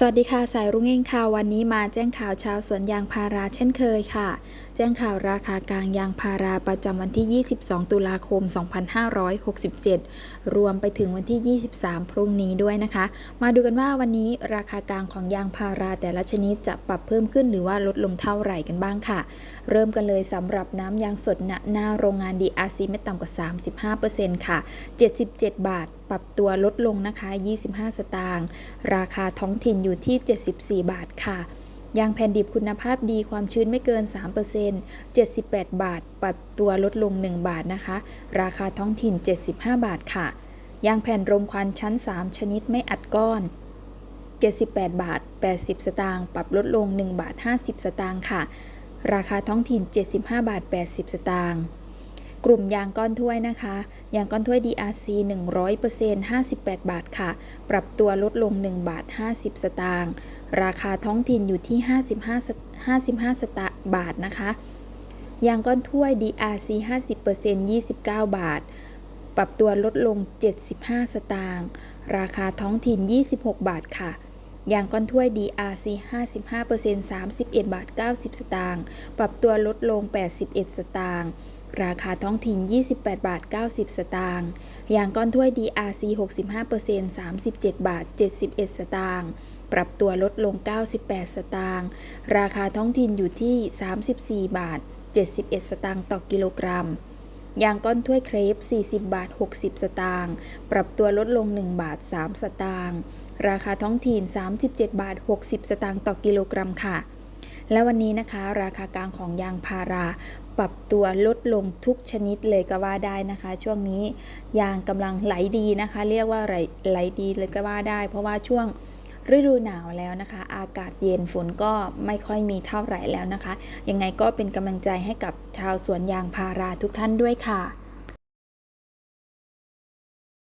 สวัสดีค่ะ สายรุ่งเองค่ะ วันนี้มาแจ้งข่าวชาวสวนยางพาราเช่นเคยค่ะ แจ้งข่าวราคากลางยางพาราประจำวันที่ 22 ตุลาคม 2567 รวมไปถึงวันที่ 23 พรุ่งนี้ด้วยนะคะ มาดูกันว่าวันนี้ราคากลางของยางพาราแต่ละชนิดจะปรับเพิ่มขึ้นหรือว่าลดลงเท่าไหร่กันบ้างค่ะ เริ่มกันเลยสำหรับน้ำยางสดณหน้าโรงงาน DRC ไม่ต่ำกว่า 35%ค่ะ 77 บาท ปรับตัวลดลงนะคะ 25 สตางค์ราคาท้องถิ่นอยู่อยู่ที่ 74 บาทค่ะ ยางแผ่นดิบคุณภาพดีความชื้นไม่เกิน 3% 78 บาท ปรับตัวลดลง 1 บาทนะคะ ราคาท้องถิ่น 75 บาทค่ะ ยางแผ่นรมควันชั้น 3 ชนิดไม่อัดก้อน 78 บาท 80 สตางค์ปรับลดลง 1 บาท 50 สตางค์ค่ะ ราคาท้องถิ่น 75 บาท 80 สตางค์ กลุ่มยางก้อนถ้วยนะคะ ยางก้อนถ้วย DRC 100% 58 บาทค่ะ ปรับตัวลดลง 1 บาท 50 สตางค์ ราคาท้องถิ่นอยู่ที่ 55ส55 สตางค์บาทนะคะ ยางก้อนถ้วย DRC 50% 29 บาท ปรับตัวลดลง 75 สตางค์ ราคาท้องถิ่น 26 บาทค่ะยางก้อนถ้วย DRC 55% 31 บาท 90 สตางค์ ปรับตัวลดลง 81 สตางค์ ราคาท้องถิ่น 28 บาท 90 สตางค์ยางก้อนถ้วย DRC 65% 37 บาท 71 สตางค์ปรับตัวลดลง 98 สตางค์ราคาท้องถิ่นอยู่ที่ 34 บาท 71 สตางค์ต่อกิโลกรัมยางก้อนถ้วยเครป 40 บาท 60 สตางค์ ปรับตัวลดลง 1 บาท 3 สตางค์ ราคาท้องถิ่น 37 บาท 60 สตางค์ต่อกิโลกรัมค่ะ และวันนี้นะคะ ราคากลางของยางพาราปรับตัวลดลงทุกชนิดเลยก็ว่าได้นะคะ ช่วงนี้ยางกำลังไหลดีนะคะ เรียกว่าไหลไหลดีเลยก็ว่าได้ เพราะว่าช่วงฤดูหนาวแล้วนะคะ อากาศเย็นฝนก็ไม่ค่อยมีเท่าไหร่แล้วนะคะ ยังไงก็เป็นกำลังใจให้กับชาวสวนยางพาราทุกท่านด้วยค่ะ